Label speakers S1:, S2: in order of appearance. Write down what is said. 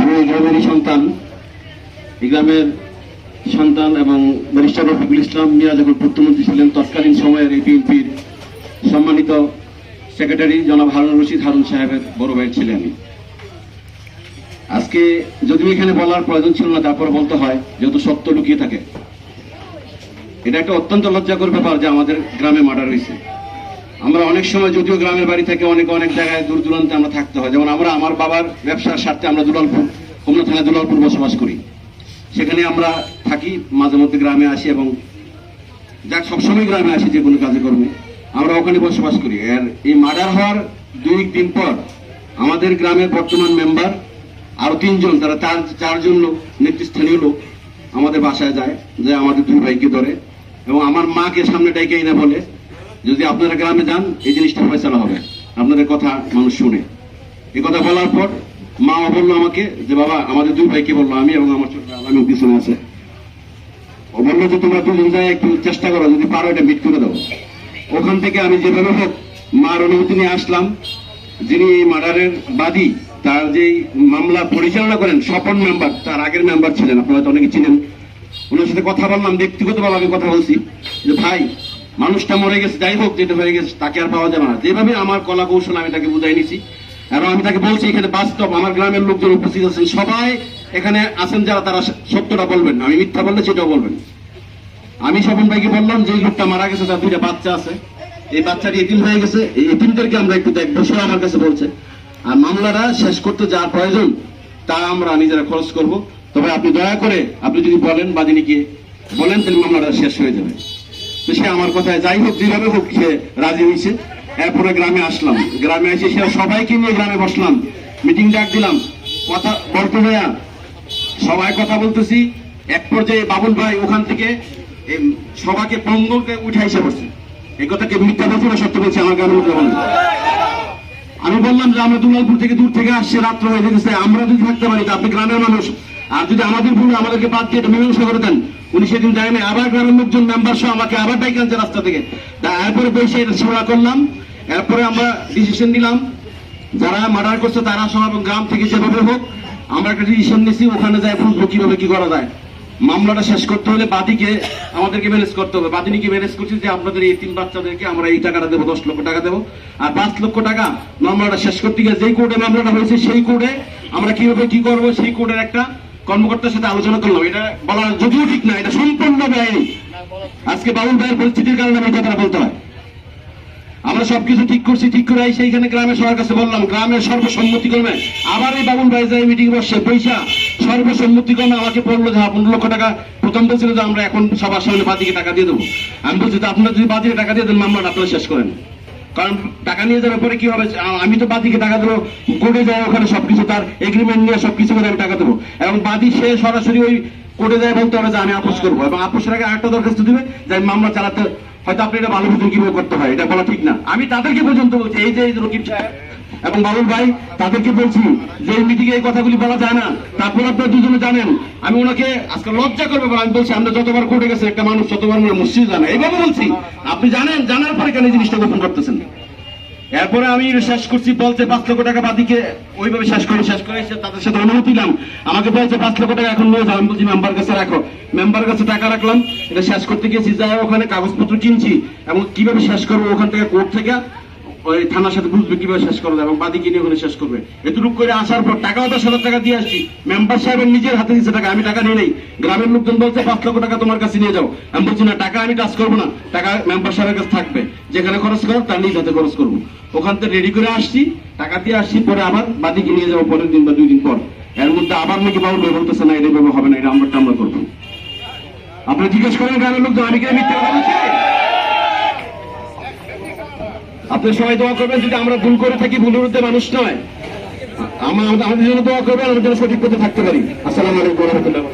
S1: আমি এই গ্রামেরই সন্তান। এই গ্রামের সন্তান এবং ব্যারিস্টার রফিকুল ইসলাম মিয়া যখন প্রধানমন্ত্রী ছিলেন, তৎকালীন সময়ের এই বিএনপির সম্মানিত সেক্রেটারি জনাব হারুন রশিদ হারুন সাহেবের বড় ভাইয়ের ছেলে আমি। আজকে যদিও এখানে বলার প্রয়োজন ছিল না, তারপরে বলতে হয়, যেহেতু সত্য লুকিয়ে থাকে। এটা একটা অত্যন্ত লজ্জাকর ব্যাপার যে আমাদের গ্রামে মার্ডার হয়েছে। আমরা অনেক সময় যদিও গ্রামের বাড়ি থেকে অনেক অনেক জায়গায় দূর দূরান্তে আমরা থাকতে হয়। যেমন আমরা আমার বাবার ব্যবসার স্বার্থে আমরা দুলালপুর হোমনা থানায় দুলালপুর বসবাস করি। সেখানে আমরা থাকি, মাঝে মধ্যে গ্রামে আসি এবং যাক, সবসময় গ্রামে আসি যে কোনো কাজে কর্মে। আমরা ওখানে বসবাস করি। আর এই মার্ডার হওয়ার দুই দিন পর আমাদের গ্রামের বর্তমান মেম্বার আরও তিনজন, তারা চার, চারজন লোক নেতৃস্থানীয় লোক আমাদের বাসায় যায়, যে আমাদের দুই ভাইকে ধরে এবং আমার মাকে সামনে ডেকে এনে বলে যদি আপনারা গ্রামে যান, এই জিনিসটা ফয়সালা হবে। আপনাদের কথা মানুষ শুনে। এই কথা বলার পর মা বলল আমাকে যে, বাবা, আমাদের দুই ভাইকে বলল, আমি এবং আমার ছোট আলামিন পিছনে আছে। ও বলল যে, তোমরা দুজন যায় একটু চেষ্টা করো, যদি পারো এটা মিট করে দাও। ওখান থেকে আমি যেভাবে হোক মার অনুমতি নিয়ে আসলাম। যিনি এই মার্ডারের বাদী, তার যে মামলা পরিচালনা করেন, স্বপন মেম্বার, তার আগের মেম্বার ছিলেন, আপনারা হয়তো অনেকে চিনেন। ওনার সাথে কথা বললাম, ব্যক্তিগতভাবে আমি কথা বলছি যে, ভাই মানুষটা মরে গেছে, যাই হোক, যেটা হয়ে গেছে, তাকে আর পাওয়া যাবে না। যেভাবে আমার কলা কৌশল আমি তাকে বুঝাই নিছি এবং আমি তাকে বলছি এখানে বাস্তব, আমার গ্রামের লোকজন উপস্থিত আছেন, সবাই এখানে আছেন যারা, তারা সত্যটা বলবেন আমি মিথ্যা বললে সেটাও বলবেন আমি স্বপন ভাইকে বললাম যে লোকটা মারা গেছে, তার দুইটা বাচ্চা আছে। এই বাচ্চাটি এতিম হয়ে গেছে। এই এতিমদেরকে আমরা একটু দেখব, সে আমার কাছে বলছে। আর মামলাটা শেষ করতে যা প্রয়োজন, তা আমরা নিজেরা খরচ করব। তবে আপনি দয়া করে, আপনি যদি বলেন বাদিনীকে, বলেন তাহলে মামলাটা শেষ হয়ে যাবে। তো সে আমার কথায়, যাই হোক, যেভাবে হোক সে রাজি হয়েছে। এরপরে গ্রামে আসলাম। গ্রামে এসে সে সবাইকে নিয়ে গ্রামে বসলাম। মিটিং ডাক দিলাম। কথা বলতে ভাইয়া সবাই কথা বলতেছি। এক পর্যায়ে বাবুল ভাই ওখান থেকে এই সবাইকে পঙ্গলকে উঠে এসে বসছে। এই কথাকে মিথ্যা বলছি না সত্য বলছে, আমার গ্রামের লোকে বলেন আমি বললাম যে, আমরা দুলালপুর থেকে দূর থেকে আসছে, রাত্র হয়ে যেতেছে। আমরা যদি থাকতে পারি, তো আপনি গ্রামের মানুষ আর যদি আমাদের ভুল আমাদেরকে বাদ দিয়ে এটা মীমাংসা করে দেন। উনি সেদিন যায় না আবার গ্রামের লোকজন মেম্বার সহ আমাকে আবার ডাইকে আনছে রাস্তা থেকে। তা এরপরে বসে এটা সেবা করলাম। এরপরে আমরা ডিসিশন নিলাম, যারা মার্ডার করছে তারা সহ এবং গ্রাম থেকে যেভাবে হোক, আমরা একটা ডিসিশন নিছি, ওখানে যাই, বুঝব কীভাবে কি করা যায়। মামলাটা শেষ করতে হলে বাদীকে আমাদেরকে ম্যানেজ করতে হবে। বাদিনীকে ম্যানেজ করছি যে আপনাদের এই তিন বাচ্চাদেরকে আমরা এই টাকাটা দেবো, দশ লক্ষ টাকা দেবো। আর পাঁচ লক্ষ টাকা মামলাটা শেষ করতে গিয়ে যেই কোর্টে মামলাটা হয়েছে, সেই কোর্টে আমরা কীভাবে কি করব, সেই কোর্টের একটা কর্মকর্তার সাথে আলোচনা করলাম। এটা বলা যদিও ঠিক না এটা সম্পূর্ণ বেআইনি। আজকে বাবুল ভাইয়ের পরিস্থিতির কারণে আমি কথাটা বলতে হয়। আমরা সবকিছু ঠিক করছি ঠিক করে আই সেইখানে গ্রামের সবার কাছে বললাম গ্রামের সর্বসম্মতি ক্রমে আবার এই বাবুল ভাই যাই মিটিং বসছে। পয়সা সর্বসম্মতি ক্রমে আমাকে পড়ল যে হ্যাঁ, পনেরো লক্ষ টাকা প্রথম বলছিল যে আমরা এখন সবার সামনে বাদিকে টাকা দিয়ে দেবো। আমি বলছি আপনারা যদি বাদিকে টাকা দিয়ে দেন মামলাটা আপনারা শেষ করেন। কারণ টাকা নিয়ে যাওয়ার পরে কি হবে? আমি তো বাদিকে টাকা দেবো, কোর্টে যায় ওখানে সবকিছু, তার এগ্রিমেন্ট নিয়ে সবকিছু করে আমি টাকা দেবো। এবং বাদি সে সরাসরি ওই কোর্টে যায় বলতে হবে যে, আমি আপোষ করব। এবং আপোষের আগে আরেকটা দরখাস্ত দিবে, যে আমি মামলা চালাতে, হয়তো আপনি এটা ভালো বুঝুন কীভাবে করতে হয়, এটা বলা ঠিক না। আমি তাদেরকে পর্যন্ত বলছি, এই যে রকিব সাহেব এবং বাবুল ভাই, তাদেরকে বলছি যে এই মিটিংয়ে এই কথাগুলি বলা যায় না। তারপর আপনারা দুজনে জানেন, আমি ওনাকে আজকে লজ্জা করবে আমি বলছি, আমরা যতবার কোর্টে গেছে, একটা মানুষ যতবার মানে মসজিদ জানে এইভাবে বলছি। আপনি জানেন, জানার পরে কেন এই জিনিসটা গোপন করতেছেন? এরপরে আমি শেষ করছি বলছে পাঁচ লক্ষ টাকা বাদিকে ওইভাবে শেষ করে শেষ করে তাদের সাথে অনুমতি দিলাম আমাকে বলছে পাঁচ লক্ষ টাকা এখন নিয়ে যাও বলছি মেম্বার কাছে রাখো। মেম্বার কাছে টাকা রাখলাম, এটা শেষ করতে গিয়েছি, যাই ওখানে কাগজপত্র কিনছি, এবং কীভাবে শেষ করব ওখান থেকে কোর্ট থেকে ওই থানার সাথে বুঝবে কীভাবে শেষ করবে এবং বাদি কিনে ওখানে শেষ করবে? এতটুকু করে আসার পর টাকাও দশ হাজার টাকা দিয়ে আসছি। মেম্বার সাহেবের নিজের হাতে দিচ্ছে টাকা, আমি টাকা নিয়ে নেই। গ্রামের লোকজন বলছে, পাঁচ লক্ষ টাকা তোমার কাছে নিয়ে যাও। আমি বলছি, না, টাকা আমি টাচ করব না। টাকা মেম্বার সাহেবের কাছে থাকবে। যেখানে খরচ করো, তার নিজ হাতে খরচ করব। ওখান থেকে রেডি করে আসছি, টাকা দিয়ে আসছি, পরে আবার বাদিকে নিয়ে যাব পরের দিন বা দুই দিন পর। এর মধ্যে আবার নাকি বাবু বলতেছে, না, এটা হবে না, এটা আমরা আমরা করব। আপনি জিজ্ঞেস করেন গ্রামের লোকজন, আমি কি মিথ্যে কথা বলছি আপনি সবাই দোয়া করবেন, যদি আমরা ভুল করে থাকি ভুলের মধ্যে মানুষ নয়। আমাদের জন্য দোয়া করবেন আমাদের জন্য সঠিক পথে থাকতে পারি। আসসালামু আলাইকুম রহমতুল্লাহ